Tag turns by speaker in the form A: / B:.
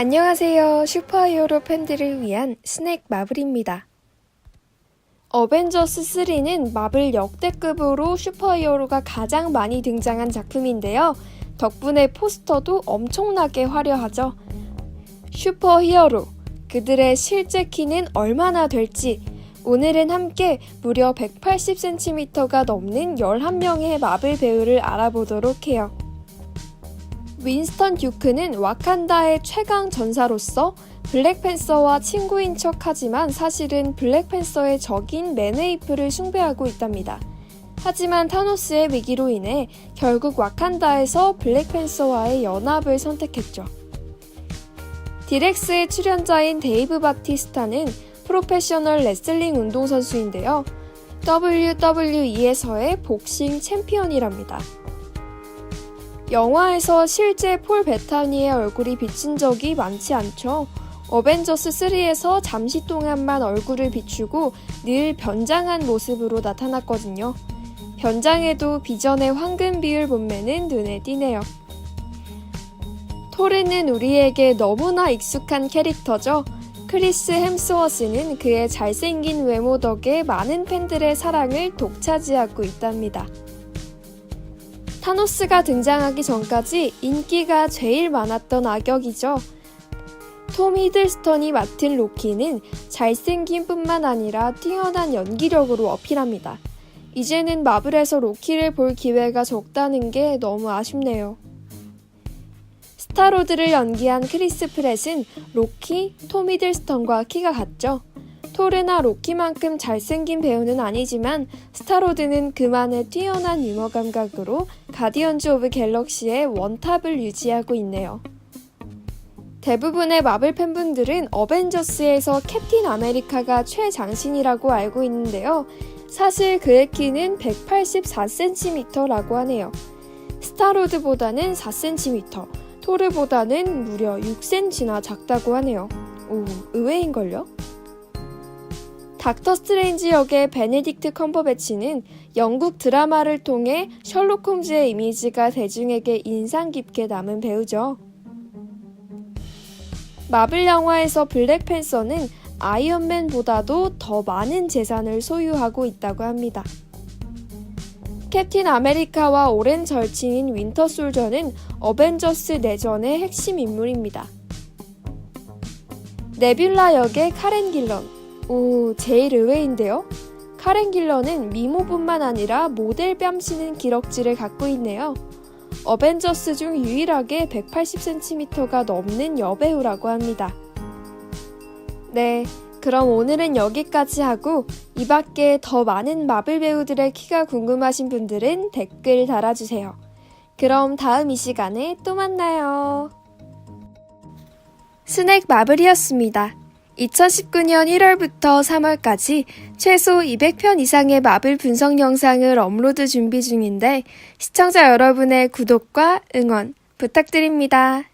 A: 안녕하세요. 슈퍼히어로 팬들을 위한 스낵 마블입니다. 어벤져스 3는 마블 역대급으로 슈퍼히어로가 가장 많이 등장한 작품인데요. 덕분에 포스터도 엄청나게 화려하죠. 슈퍼히어로, 그들의 실제 키는 얼마나 될지 오늘은 함께 무려 180cm가 넘는 11명의 마블 배우를 알아보도록 해요. 윈스턴 듀크는 와칸다의 최강 전사로서 블랙팬서와 친구인 척 하지만 사실은 블랙팬서의 적인 맨웨이프를 숭배하고 있답니다. 하지만 타노스의 위기로 인해 결국 와칸다에서 블랙팬서와의 연합을 선택했죠. 디렉스의 출연자인 데이브 바티스타는 프로페셔널 레슬링 운동선수인데요. WWE에서의 복싱 챔피언이랍니다. 영화에서 실제 폴 베타니의 얼굴이 비친 적이 많지 않죠. 어벤져스 3에서 잠시 동안만 얼굴을 비추고 늘 변장한 모습으로 나타났거든요. 변장에도 비전의 황금 비율 몸매는 눈에 띄네요. 토르는 우리에게 너무나 익숙한 캐릭터죠. 크리스 햄스워스는 그의 잘생긴 외모 덕에 많은 팬들의 사랑을 독차지하고 있답니다. 타노스가 등장하기 전까지 인기가 제일 많았던 악역이죠. 톰 히들스턴이 맡은 로키는 잘생김 뿐만 아니라 뛰어난 연기력으로 어필합니다. 이제는 마블에서 로키를 볼 기회가 적다는 게 너무 아쉽네요. 스타로드를 연기한 크리스 프렛은 로키, 톰 히들스턴과 키가 같죠. 토르나 로키만큼 잘생긴 배우는 아니지만 스타로드는 그만의 뛰어난 유머 감각으로 가디언즈 오브 갤럭시의 원탑을 유지하고 있네요. 대부분의 마블 팬분들은 어벤져스에서 캡틴 아메리카가 최장신이라고 알고 있는데요. 사실 그의 키는 184cm라고 하네요. 스타로드보다는 4cm, 토르보다는 무려 6cm나 작다고 하네요. 오, 의외인걸요? 닥터 스트레인지 역의 베네딕트 컴버배치는 영국 드라마를 통해 셜록 홈즈의 이미지가 대중에게 인상 깊게 남은 배우죠. 마블 영화에서 블랙팬서는 아이언맨보다도 더 많은 재산을 소유하고 있다고 합니다. 캡틴 아메리카와 오랜 절친인 윈터 솔저는 어벤져스 내전의 핵심 인물입니다. 네뷸라 역의 카렌 길런, 오, 제일 의외인데요? 카렌 길러는 미모뿐만 아니라 모델 뺨치는 기럭지를 갖고 있네요. 어벤져스 중 유일하게 180cm가 넘는 여배우라고 합니다. 네, 그럼 오늘은 여기까지 하고 이 밖에 더 많은 마블 배우들의 키가 궁금하신 분들은 댓글 달아주세요. 그럼 다음 이 시간에 또 만나요. 스낵 마블이었습니다. 2019년 1월부터 3월까지 최소 200편 이상의 마블 분석 영상을 업로드 준비 중인데 시청자 여러분의 구독과 응원 부탁드립니다.